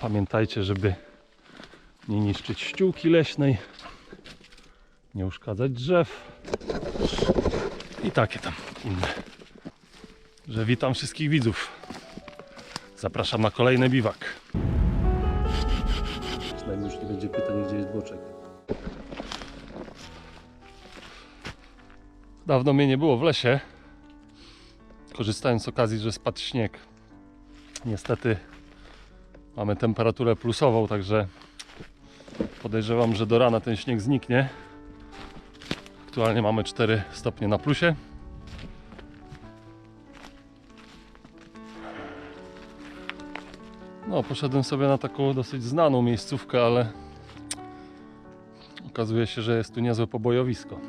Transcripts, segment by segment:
Pamiętajcie, żeby nie niszczyć ściółki leśnej, nie uszkadzać drzew i takie tam inne. Że witam wszystkich widzów. Zapraszam na kolejny biwak. Przynajmniej już nie będzie pytań, gdzie jest boczek. Dawno mnie nie było w lesie. Korzystając z okazji, że spadł śnieg. Niestety mamy temperaturę plusową, także podejrzewam, że do rana ten śnieg zniknie. Aktualnie mamy 4 stopnie na plusie. No, poszedłem sobie na taką dosyć znaną miejscówkę, ale okazuje się, że jest tu niezłe pobojowisko.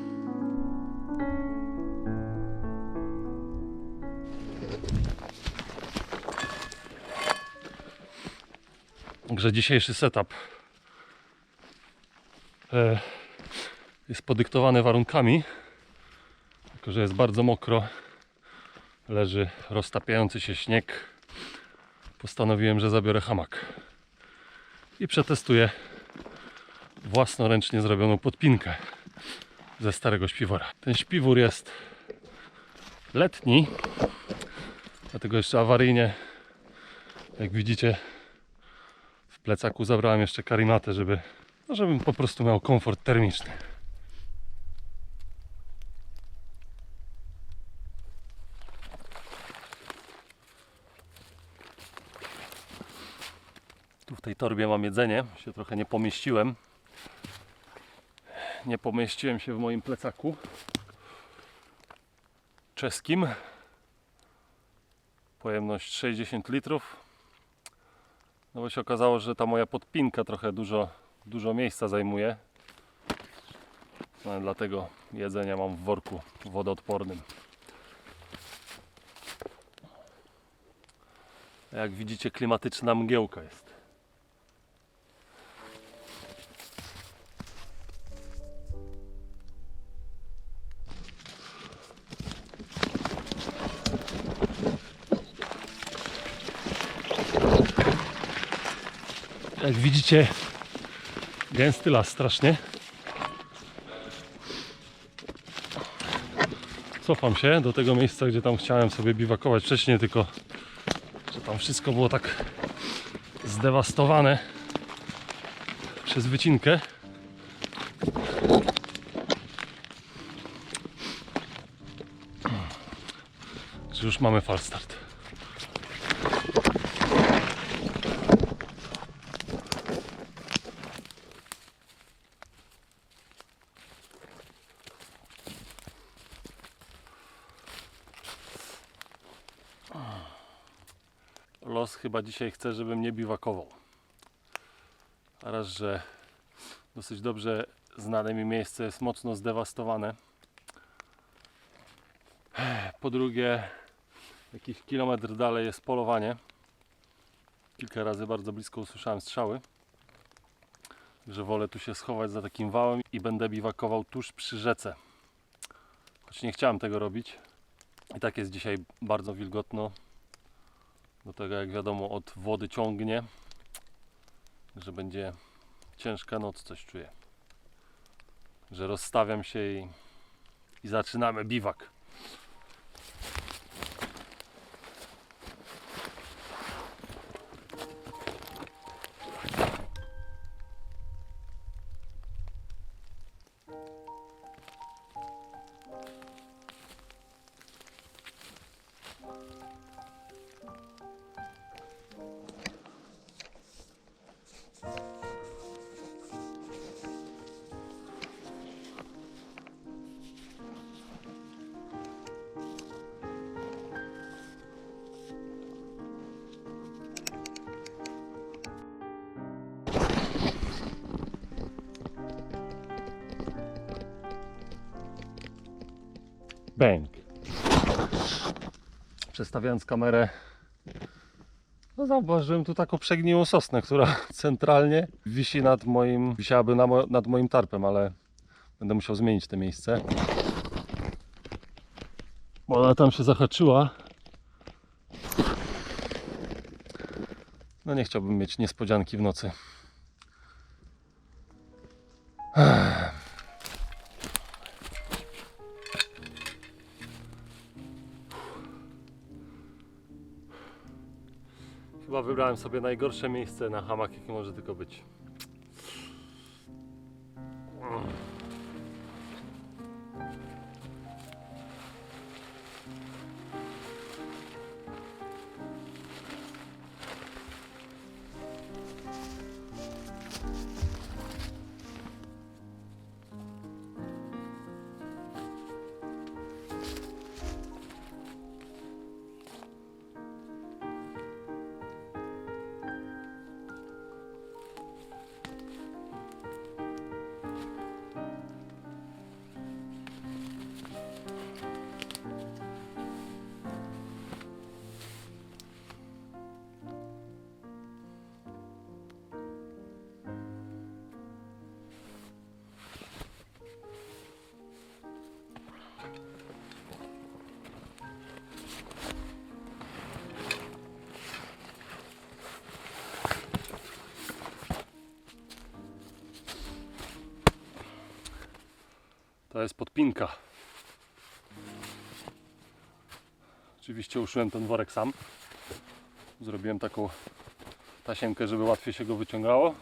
Także dzisiejszy setup e, jest podyktowany warunkami, tylko że jest bardzo mokro, leży roztapiający się śnieg. Postanowiłem, że zabiorę hamak i przetestuję własnoręcznie zrobioną podpinkę ze starego śpiwora. Ten śpiwór jest letni, dlatego jeszcze awaryjnie, jak widzicie, plecaku zabrałem jeszcze karimatę, żeby, no żebym po prostu miał komfort termiczny. Tu w tej torbie mam jedzenie, się trochę nie pomieściłem. Nie pomieściłem się w moim plecaku czeskim. Pojemność 60 litrów. No bo się okazało, że ta moja podpinka trochę dużo, dużo miejsca zajmuje. No, dlatego jedzenia mam w worku wodoodpornym. Jak widzicie, klimatyczna mgiełka jest. Jak widzicie, gęsty las strasznie. Cofam się do tego miejsca, gdzie tam chciałem sobie biwakować wcześniej, tylko że tam wszystko było tak zdewastowane przez wycinkę. Już mamy falstart. Chyba dzisiaj chce, żebym nie biwakował. A raz, że dosyć dobrze znane mi miejsce jest mocno zdewastowane. Po drugie, jakiś kilometr dalej jest polowanie. Kilka razy bardzo blisko usłyszałem strzały. Że wolę tu się schować za takim wałem i będę biwakował tuż przy rzece. Choć nie chciałem tego robić. I tak jest dzisiaj bardzo wilgotno. Do tego, jak wiadomo, od wody ciągnie, że będzie ciężka noc, coś czuję. Że rozstawiam się i, i zaczynamy biwak. Przestawiając kamerę, no zauważyłem tu taką przegniłą sosnę, która centralnie wisi nad moim, wisiałaby na mo, nad moim tarpem, ale będę musiał zmienić to miejsce. Bo ona tam się zahaczyła. No nie chciałbym mieć niespodzianki w nocy. Chyba wybrałem sobie najgorsze miejsce na hamak, jakie może tylko być. To jest podpinka. Oczywiście uszyłem ten worek sam. Zrobiłem taką tasiemkę, żeby łatwiej się go wyciągało.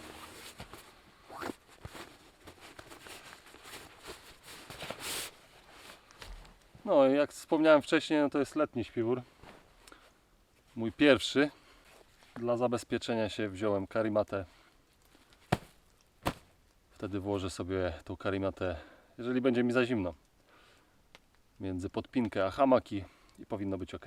No i jak wspomniałem wcześniej, no to jest letni śpiwór. Mój pierwszy. Dla zabezpieczenia się wziąłem karimatę. Wtedy włożę sobie tą karimatę jeżeli będzie mi za zimno. Między podpinkę a hamak i, i powinno być ok.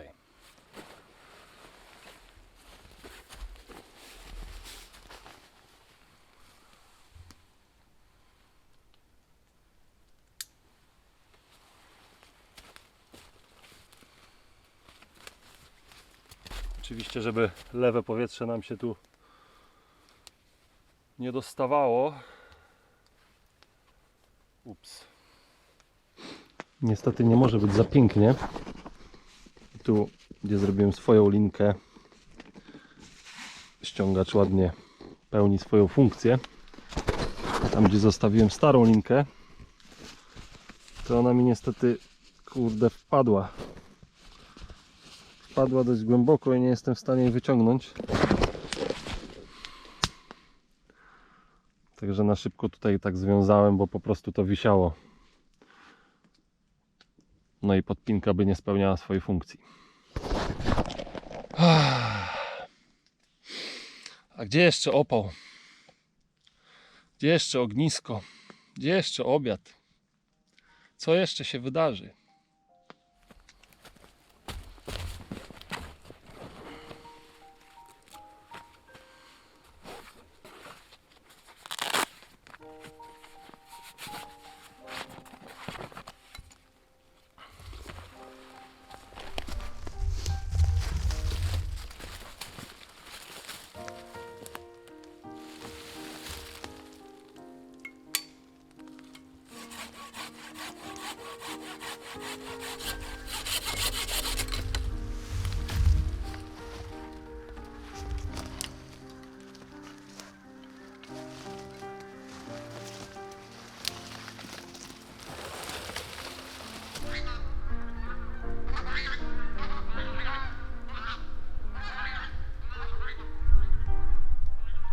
Oczywiście, żeby lewe powietrze nam się tu nie dostawało, Ups. Niestety nie może być za pięknie. Tu, gdzie zrobiłem swoją linkę, ściągacz ładnie pełni swoją funkcję. Tam, gdzie zostawiłem starą linkę, to ona mi niestety, kurde, wpadła. Wpadła dość głęboko i nie jestem w stanie jej wyciągnąć. Także na szybko tutaj tak związałem, bo po prostu to wisiało. No i podpinka by nie spełniała swojej funkcji. A gdzie jeszcze opał? Gdzie jeszcze ognisko? Gdzie jeszcze obiad? Co jeszcze się wydarzy?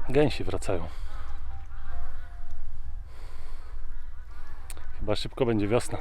Gęsi wracają. Chyba szybko będzie wiosna.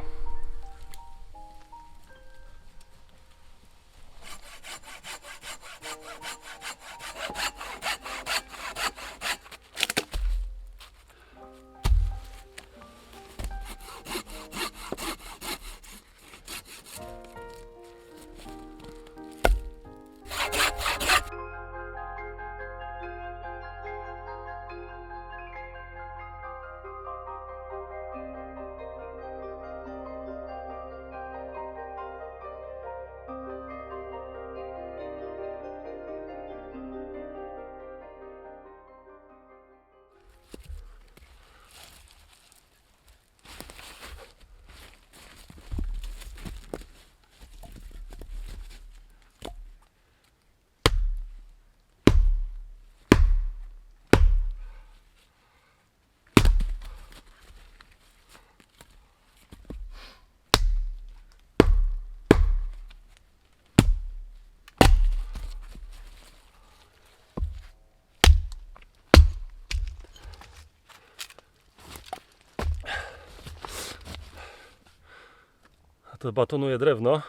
To batonuje drewno.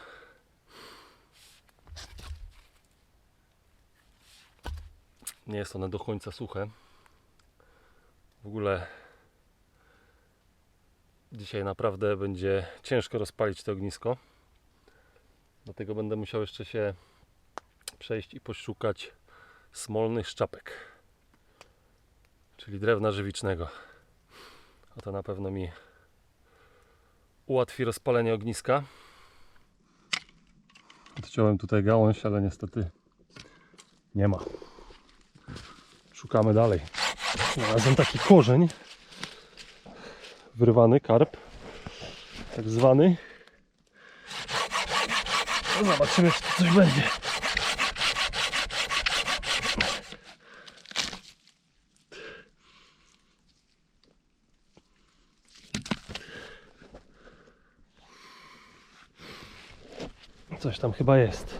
Nie jest one do końca suche. W ogóle dzisiaj naprawdę będzie ciężko rozpalić to ognisko. Dlatego będę musiał jeszcze się przejść i poszukać smolnych szczapek, czyli drewna żywicznego. A to na pewno mi ułatwi rozpalenie ogniska. Odciąłem tutaj gałąź, ale niestety nie ma. Szukamy dalej. Znalazłem taki korzeń. Wyrwany karp. Tak zwany. No zobaczymy, czy to coś będzie. Coś tam chyba jest.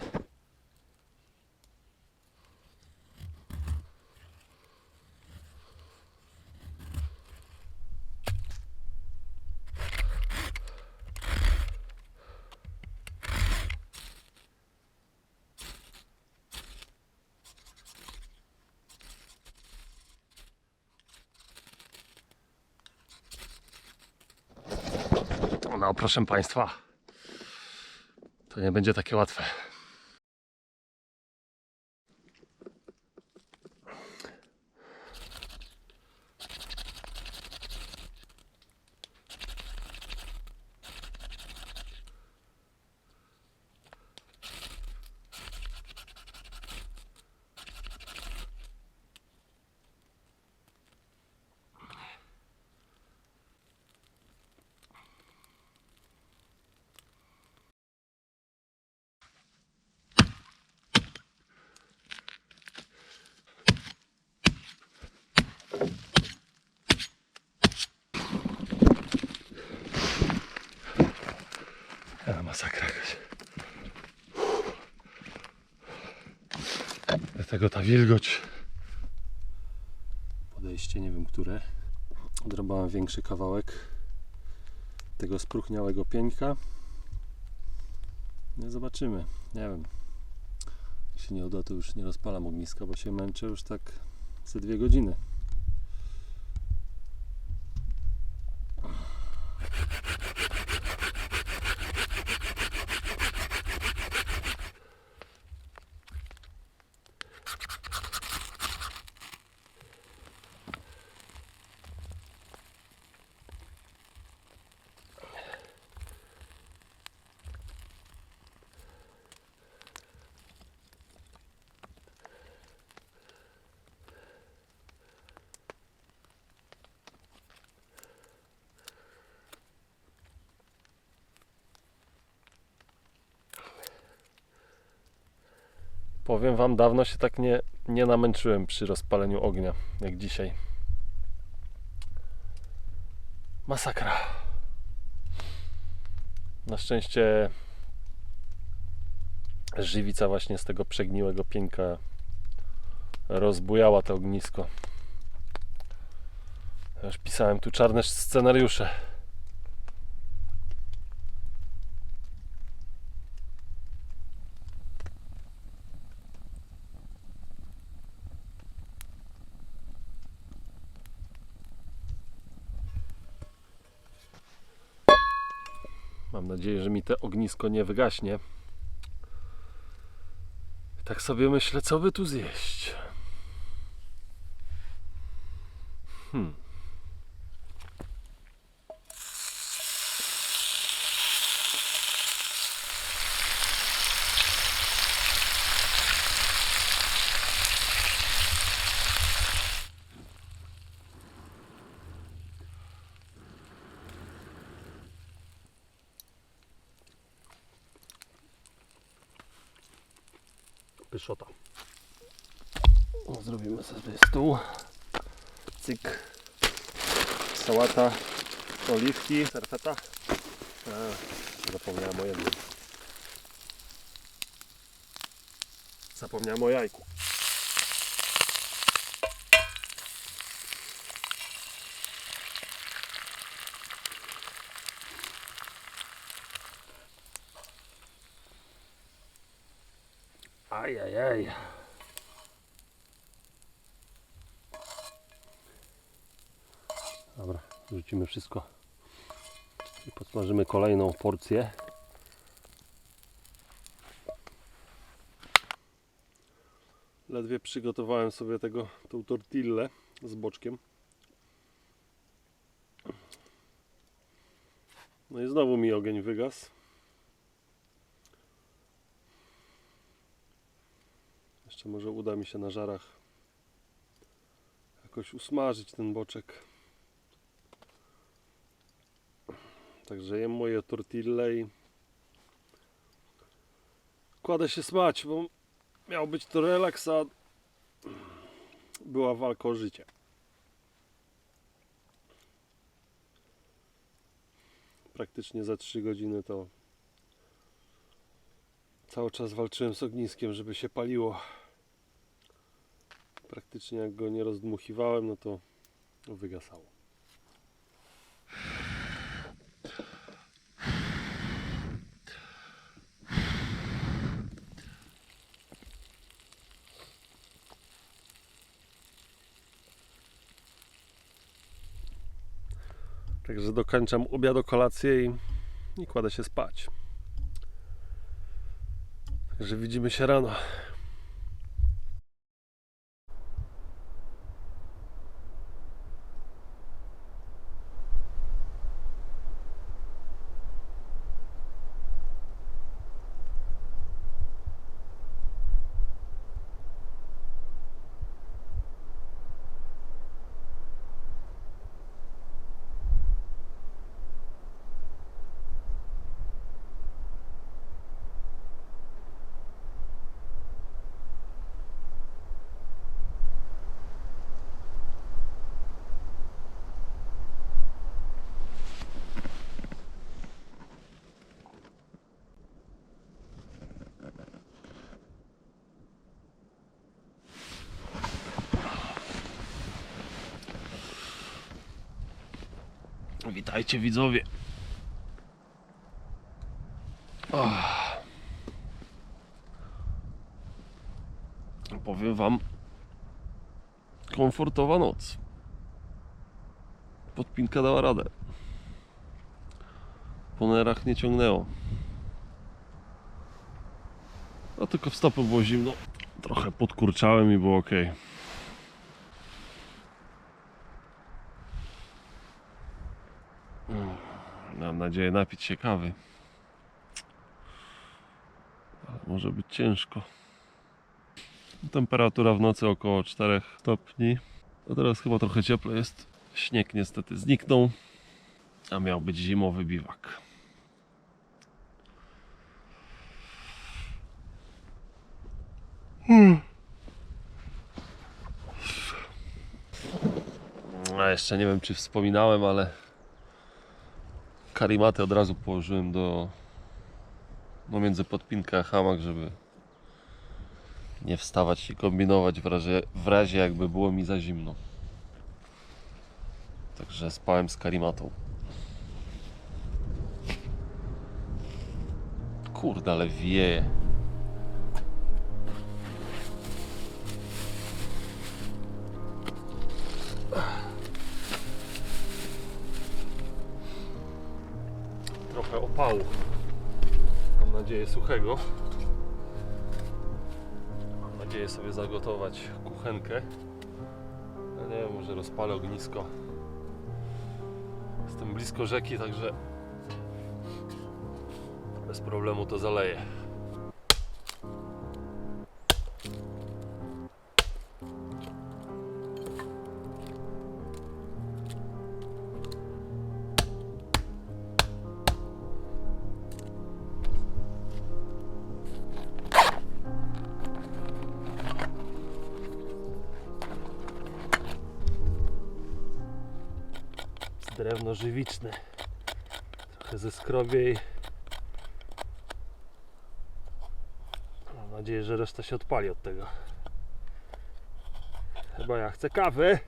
No, proszę Państwa, to nie będzie takie łatwe. Dlatego ta wilgoć. Podejście, nie wiem które. Odrobałem większy kawałek tego spróchniałego pieńka. No zobaczymy. Nie wiem. Jak się nie uda, to już nie rozpalam ogniska, bo się męczę już tak ze dwie godziny. Powiem Wam, dawno się tak nie, nie namęczyłem przy rozpaleniu ognia, jak dzisiaj. Masakra. Na szczęście żywica właśnie z tego przegniłego pieńka rozbujała to ognisko. Ja Już pisałem tu czarne scenariusze. Mam to ognisko nie wygaśnie. Tak sobie myślę, co by tu zjeść. Hmm. Pyszota. O, zrobimy sobie stół. Cyk. Sałata, oliwki, serfeta. A, zapomniałem o jednym. Zapomniałem o jajku. Ajajaj. Dobra, rzucimy wszystko i podsmażymy kolejną porcję. Ledwie przygotowałem sobie tego, tą tortillę z boczkiem. No i znowu mi ogień wygasł. Jeszcze może uda mi się na żarach jakoś usmażyć ten boczek. Także jem moje tortille i kładę się spać, bo miał być to relaks, a była walka o życie. Praktycznie za 3 godziny to cały czas walczyłem z ogniskiem, żeby się paliło. Praktycznie jak go nie rozdmuchiwałem, no to wygasało. Także dokończam obiad, kolację i, i kładę się spać. Także widzimy się rano. Witajcie widzowie. Ach. Powiem wam, komfortowa noc. Podpinka dała radę. Po nerach nie ciągnęło. A tylko w stopę było zimno. Trochę podkurczałem i było ok. Mam nadzieję napić się kawy. Ale może być ciężko. Temperatura w nocy około 4 stopni. A teraz chyba trochę cieplej jest. Śnieg niestety zniknął, a miał być zimowy biwak. A jeszcze nie wiem czy wspominałem, ale karimaty od razu położyłem do no między podpinkę a hamak, żeby nie wstawać i kombinować w razie, w razie jakby było mi za zimno. Także spałem z karimatą. Kurde, ale wieje. Trochę opału. Mam nadzieję suchego. Mam nadzieję sobie zagotować kuchenkę. No nie wiem, może rozpalę ognisko. Jestem blisko rzeki, także bez problemu to zaleję. Drewno żywiczne. Trochę ze skrobiej. Mam nadzieję, że reszta się odpali od tego. Chyba ja chcę kawy.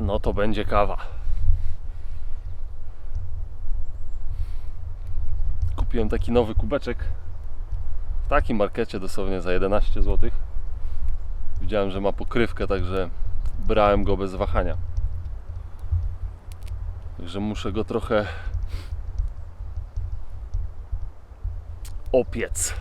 No to będzie kawa. Kupiłem taki nowy kubeczek w takim markecie dosłownie za 11 zł. Widziałem, że ma pokrywkę, także brałem go bez wahania. Także muszę go trochę opiec.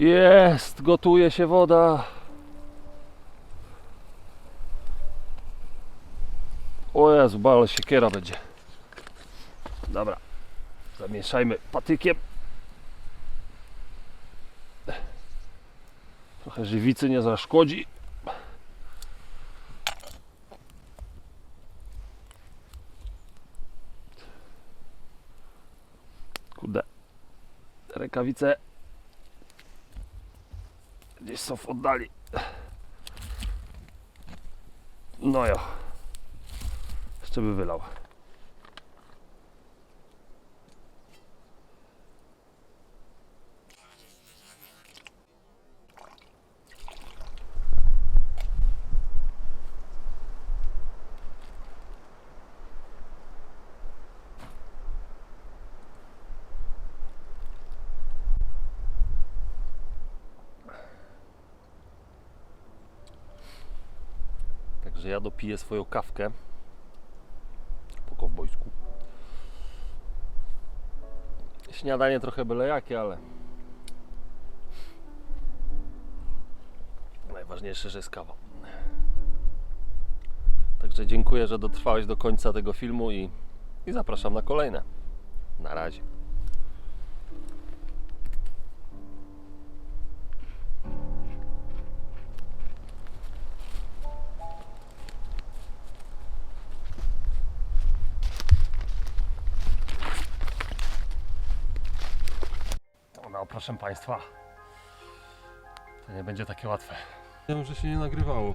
Jest, gotuje się woda. O Jezu, ale siekiera będzie. Dobra, zamieszajmy patykiem. Trochę żywicy nie zaszkodzi. Kurde, rękawice gdzieś są w oddali. No jo. Jeszcze by wylał. Także dopiję swoją kawkę po kowbojsku. Śniadanie trochę byle jakie, ale najważniejsze, że jest kawa. Także dziękuję, że dotrwałeś do końca tego filmu i, i zapraszam na kolejne. Na razie. Proszę Państwa, to nie będzie takie łatwe. Wiem, że się nie nagrywało.